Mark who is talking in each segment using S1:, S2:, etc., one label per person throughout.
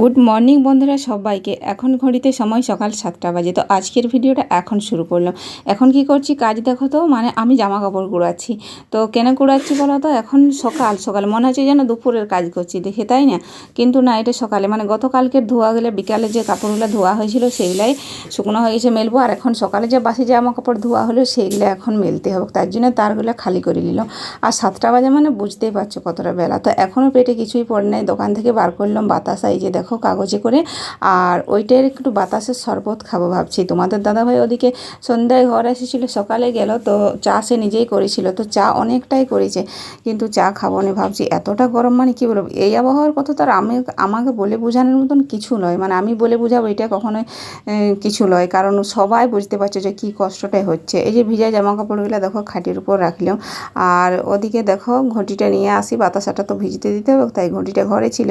S1: Good morning বন্ধুরা সবাইকে। এখন ঘড়িতে সময় সকাল সাতটা বাজে। তো আজকের ভিডিওটা এখন শুরু করলাম। এখন কি করছি কাজ দেখো তো মানে আমি জামা কাপড় কুড়াচ্ছি। তো কেন কুড়াচ্ছি বলো তো, এখন সকাল সকাল। মনে হচ্ছে যেন দুপুরের কাজ করছি, দেখে তাই না? কিন্তু না, এটা সকালে। মানে গতকালকে ধোয়া গেলে, বিকালে যে কাপড়গুলো ধোয়া হয়েছিল সেগুলাই শুকনো হয়ে গেছে, মেলবো। আর এখন সকালে যে বাসি জামা কাপড় ধোয়া হলো সেইগুলো এখন মেলতে হবে। তার জন্য তারগুলো খালি করে নিলাম আর সাতটা বাজে মানে বুঝতেই পারছ কতটা বেলা। তো এখনও পেটে কিছুই পড়ে নাই। দোকান থেকে বার করলাম বাতাসা, এই যে দেখো কাগজে করে। আর ওইটার একটু বাতাসের শরবত খাব ভাবছি। তোমাদের দাদাভাই ওদিকে সন্ধ্যায় ঘর এসেছিল, সকালে গেল, তো চা সে নিজেই করেছিল, তো চা অনেকটাই করেছে, কিন্তু চা খাব না ভাবছি। এতটা গরম মানে কী বলব? এই আবহাওয়ার কথা তো আর আমি আমাকে বলে বোঝানোর মতন কিছু নয়। মানে আমি বলে বোঝাবো এটা কখনোই কিছু নয়। কারণ সবাই বুঝতে পারছে যে কী কষ্টটাই হচ্ছে। এই যে ভিজা জামা কাপড়গুলো দেখো খাটির উপর রাখলাম। আর ওদিকে দেখো ঘটিটা নিয়ে আসি, বাতাসাটা তো ভিজতে দিতে হবে, তাই ঘটিটা ঘরে ছিল,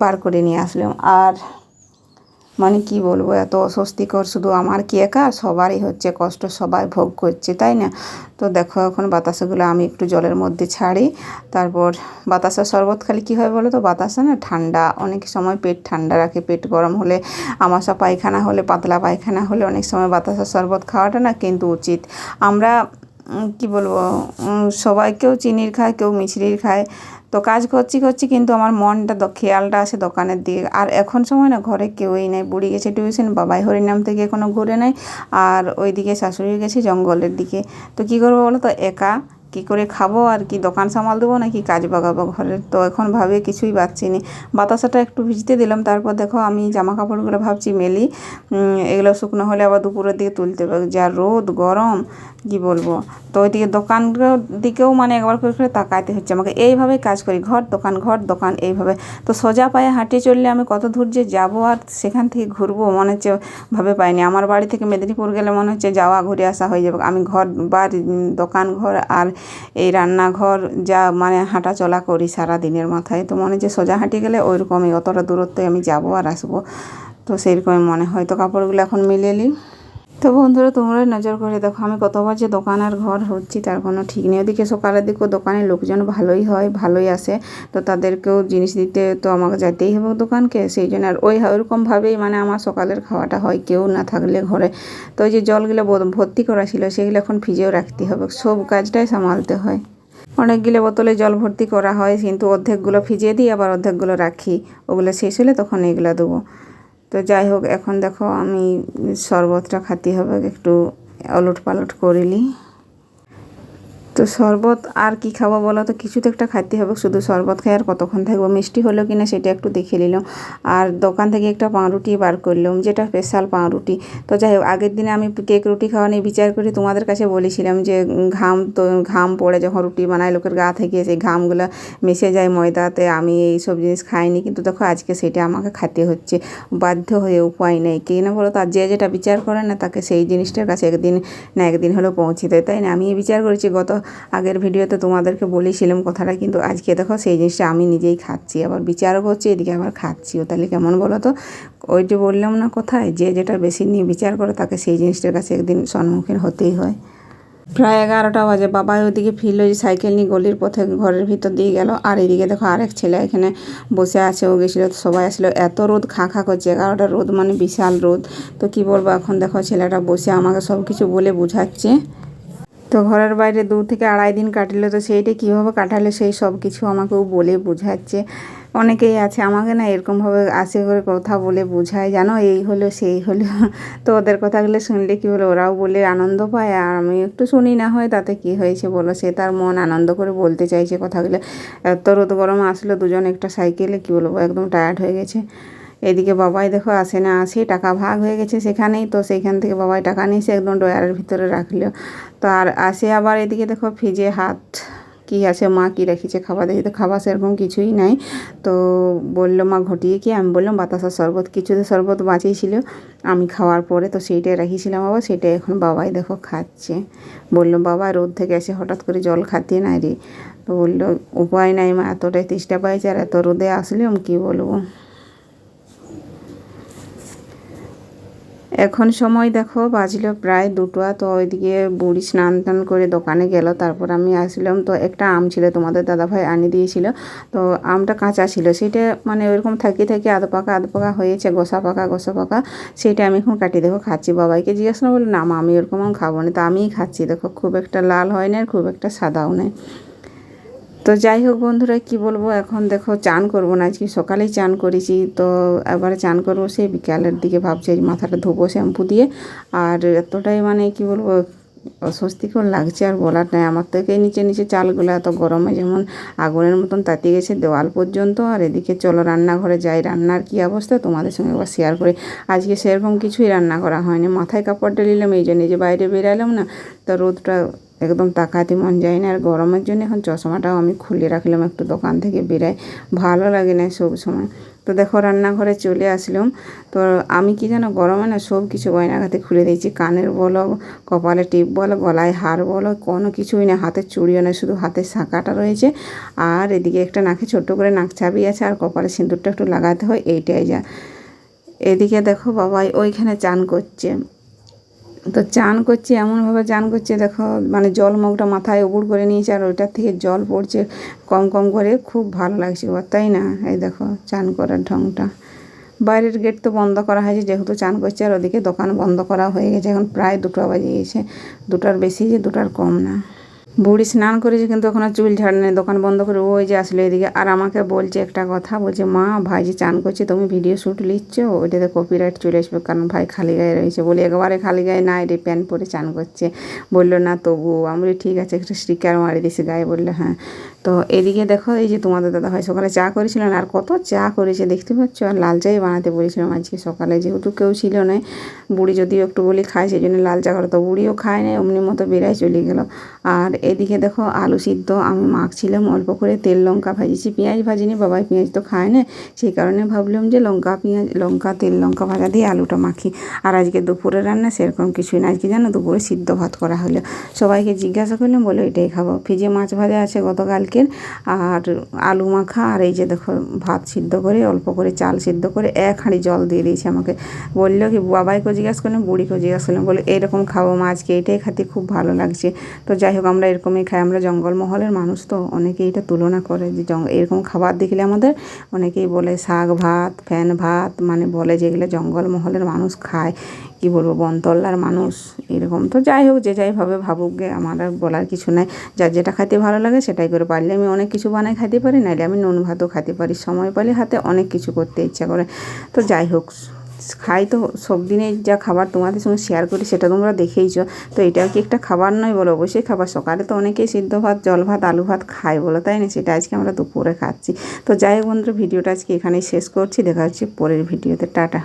S1: বার করে নিয়ে আসলাম। আর মানে কি বলব, এত অস্বস্তিকর শুধু আমার কি একা, সবারই হচ্ছে কষ্ট, সবাই ভোগ করছে, তাই না? তো দেখো এখন বাতাসাগুলো আমি একটু জলের মধ্যে ছাড়ি, তারপর বাতাসা শরবত খালি কী হয় বলো তো? বাতাসা না ঠান্ডা, অনেক সময় পেট ঠান্ডা রাখে, পেট গরম হলে, আমাশা পায়খানা হলে, পাতলা পায়খানা হলে অনেক সময় বাতাসা শরবত খাওয়াটা না কিন্তু উচিত। আমরা কি বলব সবাই কেউ চিনির খায়, কেউ মিছরির খায়। তো কাজ করছি করছি কিন্তু আমার মনটা খেয়ালটা আসে দোকানের দিকে। আর এখন সময় না ঘরে কেউই নেই। বুড়ি গেছে টিউশন বাবাই হরিনাম থেকে এখনও ঘুরে নেয় আর ওইদিকে শাশুড়ি গেছে জঙ্গলের দিকে। তো কী করব বলো তো, একা কি করে খাব আর কি দোকান সামাল দেবো নাকি কাজ বাগাবো ঘরের? তো এখন ভাবে কিছুই পাচ্ছি নি। বাতাসাটা একটু ভিজতে দিলাম, তারপর দেখো আমি জামা কাপড়গুলো ভাবছি মেলি। এগুলো শুকনো হলে আবার দুপুরের দিকে তুলতে হবে। যা রোদ, গরম, কি বলব? তো ওইদিকে দোকান দিকেও মানে একবার করে করে তাকাইতে হচ্ছে আমাকে। এইভাবে কাজ করি, ঘর, দোকান ঘর, দোকান, এইভাবে। তো সোজা পায়ে হাঁটিয়ে চললে আমি কত দূর যে যাব আর সেখান থেকে ঘুরবো মনে হচ্ছে ভাবে পাইনি। আমার বাড়ি থেকে মেদিনীপুর গেলে মনে হচ্ছে যাওয়া, ঘুরে আসা হয়ে যাবে। আমি ঘর বা দোকান, ঘর আর এই রান্নাঘর যা মানে হাঁটা চলা করি সারা দিনের মাথায়, তো মনে যে সোজা হাঁটি গেলে ওইরকমই, অতটা দূরত্বে আমি যাব আর আসব। তো সেরকমই মনে হয়। তো কাপড়গুলো এখন মিলিয়ে নিই। তো বন্ধুরা, তোমরা নজর করে দেখো, আমি কতবার যে দোকান আর ঘর হচ্ছি তার কোনো ঠিক নেই। ওদিকে সকালের দিকেও দোকানে লোকজন ভালোই হয়, ভালোই আসে। তো তাদেরকেও জিনিস দিতে তো আমাকে যেতেই হবে দোকানকে, সেই জন্য আর ওই ওইরকমভাবেই মানে আমার সকালের খাওয়াটা হয়, কেউ না থাকলে ঘরে। তো ওই যে জলগুলো ভর্তি করা ছিল, সেগুলো এখন ফ্রিজেও রাখতে হবে, সব কাজটাই সামালতে হয়। অনেকগুলো বোতলে জল ভর্তি করা হয়, কিন্তু অর্ধেকগুলো ফিজিয়ে দিই, আবার অর্ধেকগুলো রাখি। ওগুলো শেষ হলে তখন এগুলো দেবো। তো যাই হোক এখন দেখো আমি শরবতটা খাতে হবে একটু ওলট পালট করিলি তো শরবত আর কি খাব বলো তো? কিছু তো একটা খাইতে হবে। শুধু শরবত খাই আর কতক্ষণ থাকব? মিষ্টি হলো কি না সেটা একটু দেখে নিলাম। আর দোকান থেকে একটা পাউরুটি বার করলাম, যেটা স্পেশাল পাউরুটি। তো যাই হোক, আগের দিনে আমি কেক রুটি খাওয়া নিয়ে বিচার করে তোমাদের কাছে বলেছিলাম যে, ঘাম তো, ঘাম পড়ে যখন রুটি বানায়, লোকের গা থেকে সেই ঘামগুলো মিশে যায় ময়দাতে। আমি এই সব জিনিস খাইনি, কিন্তু দেখো আজকে সেটা আমাকে খাতে হচ্ছে। বাধ্য হয়ে উপায় নেই। কে না বলো তার যে যেটা বিচার করে না, তাকে সেই জিনিসটার কাছে একদিন না একদিন হলেও পৌঁছে দেয়। তাই না? আমি বিচার করেছি গত আগের ভিডিওতে তোমাদেরকে বলেছিলাম কথাটা, কিন্তু আজকে দেখো সেই জিনিসটা আমি নিজেই খাচ্ছি। আবার বিচারও করছি এদিকে আবার খাচ্ছিও। তাহলে কেমন বলো তো? ওই যে বললাম না কোথায়, যে যেটা বেশি নিয়ে বিচার করে, তাকে সেই জিনিসটার কাছে একদিন সম্মুখীন হতেই হয়। প্রায় এগারোটা বাজে। বাবা ওইদিকে ফিরলো যে সাইকেল নিয়ে গলির পথে ঘরের ভিতর দিয়ে গেল। আর এদিকে দেখো আরেক ছেলে এখানে বসে আছে, ও গেছিল, সবাই আসলো। এত রোদ, খাঁ খাঁ করছে। এগারোটা রোদ মানে বিশাল রোদ। তো কি বলব এখন? দেখো ছেলেটা বসে আমাকে সব কিছু বলে বুঝাচ্ছে। তো ঘরের বাইরে দু থেকে আড়াই দিন কাটলে, তো সেইটা কীভাবে কাটালে সেই সব কিছু আমাকেও বলে বোঝাচ্ছে। অনেকেই আছে, আমাকে না এরকমভাবে আসে করে কথা বলে বোঝায়, জানো, এই হলো, সেই হলো। তো ওদের কথাগুলো শুনলে কী হলো, ওরাও বলে আনন্দ পায়, আর আমি একটু শুনি না হয় তাতে কি হয়েছে বলো? সে তার মন আনন্দ করে বলতে চাইছে কথাগুলো। এত রোদ গরম আসলো, দুজন একটা সাইকেলে, কী বলব, একদম টায়ার্ড হয়ে গেছে। এদিকে বাবাই দেখো আসে না আসে, টাকা ভাগ হয়ে গেছে সেখানেই, তো সেইখান থেকে বাবাই টাকা নিয়েছে একদম ডয়ারের ভিতরে রাখল। তো আর আসে আবার এদিকে দেখো ফ্রিজে হাত, কি আছে, মা কি রেখেছে খাবার দেখি তো খাবার সেরকম কিছুই নাই। তো বলল, মা ঘটিয়ে কি? আমি বললাম, বাতাসার শরবত। কিছুতে শরবত বাঁচিয়েছিল, আমি খাওয়ার পরে তো সেইটাই রেখেছিলাম বাবা সেটাই এখন বাবাই দেখো খাচ্ছে। বলল, বাবা, রোদ থেকে এসে হঠাৎ করে জল খাতে নাই রে। তো বলল, উপায় নাই মা, এতটাই তেষ্টা পাইছে আর এত রোদে আসলাম, কী বলব? এখন সময় দেখো বাজলো প্রায় দুটো। তো ওইদিকে বুড়ি স্নান টান করে দোকানে গেল তারপর আমি আসলাম। তো একটা আম ছিল তোমাদের দাদাভাই আনি দিয়েছিল। তো আমটা কাঁচা ছিল সেটা মানে ওইরকম থাকি থাকি আধ পাকা আধ পাকা হয়েছে গোসা পাকা গোসা পাকা। সেটা আমি এখন কাটি দেখো খাচ্ছি। বাবাইকে জিজ্ঞাসা বলে না মা, আমি ওরকম খাব না। তো আমিই খাচ্ছি। দেখো খুব একটা লাল হয় না খুব একটা সাদাও নেই। তো যাই হোক বন্ধুরা, কি বলব? এখন দেখো চান করব না। আজকে সকালেই চান করেছি। তো এবারে চান করব সেই বিকালের দিকে ভাবছি মাথাটা ধোবো শ্যাম্পু দিয়ে। আর এতটাই মানে কি বলব, অস্বস্তিকর লাগছে আর বলার নাই। আমার থেকে নিচে নিচে চালগুলো এত গরমে যেমন আগুনের মতন তাতিয়ে গেছে দেওয়াল পর্যন্ত। আর এদিকে চলো রান্নাঘরে যাই। রান্নার কী অবস্থা? তোমাদের সঙ্গে একবার শেয়ার করি। আজকে সেরকম কিছুই রান্না করা হয়নি। মাথায় কাপড়টা নিলাম, এই জন্য যে বাইরে বেরালাম না, তো রোদটা একদম তাকাতে মন যায় না। আর গরমের জন্য এখন চশমাটাও আমি খুলে রাখলাম একটু দোকান থেকে বেরাই। ভালো লাগে না সব সময়। তো দেখো রান্নাঘরে চলে আসলাম। তো আমি কি জানো গরমে না সব কিছু গয়নাঘাতে খুলে দিয়েছি। কানের বলো, কপালে টিপ বলো, গলায় হার বলো, কোনো কিছুই না। হাতের চুড়িও না শুধু হাতের শাঁকাটা রয়েছে। আর এদিকে একটা নাকে ছোট্ট করে নাক চাবি আছে, আর কপালে সিঁদুরটা একটু লাগাতে হয়, এইটাই যা। এদিকে দেখো বাবাই ওইখানে চান করছে। তো চান করছে, এমনভাবে চান করছে, দেখো মানে জল মগটা মাথায় উবুড় করে নিয়েছে আর ওইটার থেকে জল পড়ছে কম কম করে, খুব ভালো লাগছে তাই না? এই দেখো, চান করার ঢংটা। বাইরের গেট তো বন্ধ করা হয়েছে, যেহেতু চান করছে আর ওদিকে দোকান বন্ধ করা হয়ে গেছে, এখন প্রায় দুটো বাজে গেছে, দুটার বেশি যে দুটার কম না। বুড়ি স্নান করেছে, কিন্তু ওখানে চুল ঝাড় নেই দোকান বন্ধ করে ওই যে আসলে এদিকে। আর আমাকে বলছে একটা কথা, বলছে, মা, ভাই যে চান করছে, তুমি ভিডিও শ্যুট নিচ্ছ? ওইটাতে কপিরাইট চলে আসবে, কারণ ভাই খালি গায়ে রয়েছে। বলি, একবারে খালি গায়ে না রে, প্যান্ট পরে চান করছে। বলল, না তবু আমি ঠিক আছে, একটা স্টিকার মারি দিছি গায়ে। বলল হ্যাঁ। তো এদিকে দেখো, এই যে তোমাদের দাদা ভাই সকালে চা করেছিলেন, আর কত চা করেছে দেখতে পাচ্ছ? আর লাল চাই বানাতে বলেছিলাম আজকে সকালে যেহেতু কেউ ছিল না, বুড়ি যদিও একটু বলি খায়, সেই জন্য লাল চা করে, তো বুড়িও খায় না অমনি মতো বেড়াই চলে গেল। আর এদিকে দেখো, আলু সিদ্ধ, আমি মাখছিলাম অল্প করে তেল, লঙ্কা ভাজিছি, পেঁয়াজ ভাজিনি, বাবাই পেঁয়াজ তো খায় না, সেই কারণে ভাবলাম যে লঙ্কা, পেঁয়াজ, লঙ্কা, তেল, লঙ্কা ভাজা দিয়ে আলুটা মাখি। আর আজকে দুপুরে রান্না সেরকম কিছুই না, আজকে জানো দুপুরে সিদ্ধ ভাত করা হলো। সবাইকে জিজ্ঞাসা করলাম, বলে এটাই খাব? ফ্রিজে মাছ ভাজা আছে গতকালকের আর আলু মাখা আর এই যে দেখো ভাত সিদ্ধ করে, অল্প করে চাল সিদ্ধ করে এক হাঁড়ি জল দিয়ে দিয়েছে আমাকে। বলল কি বাবাইকে জিজ্ঞাসা করলাম বুড়িকে জিজ্ঞাসা করলাম বলে, এরকম খাব মা, আজকে এটাই খেতে খুব ভালো লাগছে। তো যাই হোক, আমরা এরকমই খাই। আমরা জঙ্গলমহলের মানুষ তো অনেকেই এটা তুলনা করে যে জঙ্গল এরকম খাবার দেখলে আমাদের অনেকেই বলে শাক ভাত, ফ্যান ভাত মানে বলে যেগুলো জঙ্গলমহলের মানুষ খায়। কি বলব বনতল্লার মানুষ, এরকম। তো যাই হোক, যে যাইভাবে ভাবুক গে, আমার আর বলার কিছু নাই। যার যেটা খেতে ভালো লাগে সেটাই করে পারলে আমি অনেক কিছু বানাই খাইতে পারি নাহলে আমি নুন ভাতও খাইতে পারি। সময় পেলে হাতে অনেক কিছু করতে ইচ্ছা করে। তো যাই হোক, খাই তো, সব দিনে যা খাবার তোমাদের সঙ্গে শেয়ার করি, সেটা তোমরা দেখেইছো। তো এটাও কি একটা খাবার নয় বলো? অবশ্যই খাবার। সকালে তো অনেকেই সিদ্ধ ভাত, জল ভাত, আলু ভাত খায় বলো, তাই না? সেটা আজকে আমরা দুপুরে খাচ্ছি। তো যাই হোক বন্ধুরা, ভিডিওটা আজকে এখানেই শেষ করছি। দেখা হচ্ছে পরের ভিডিওতে। টাটা।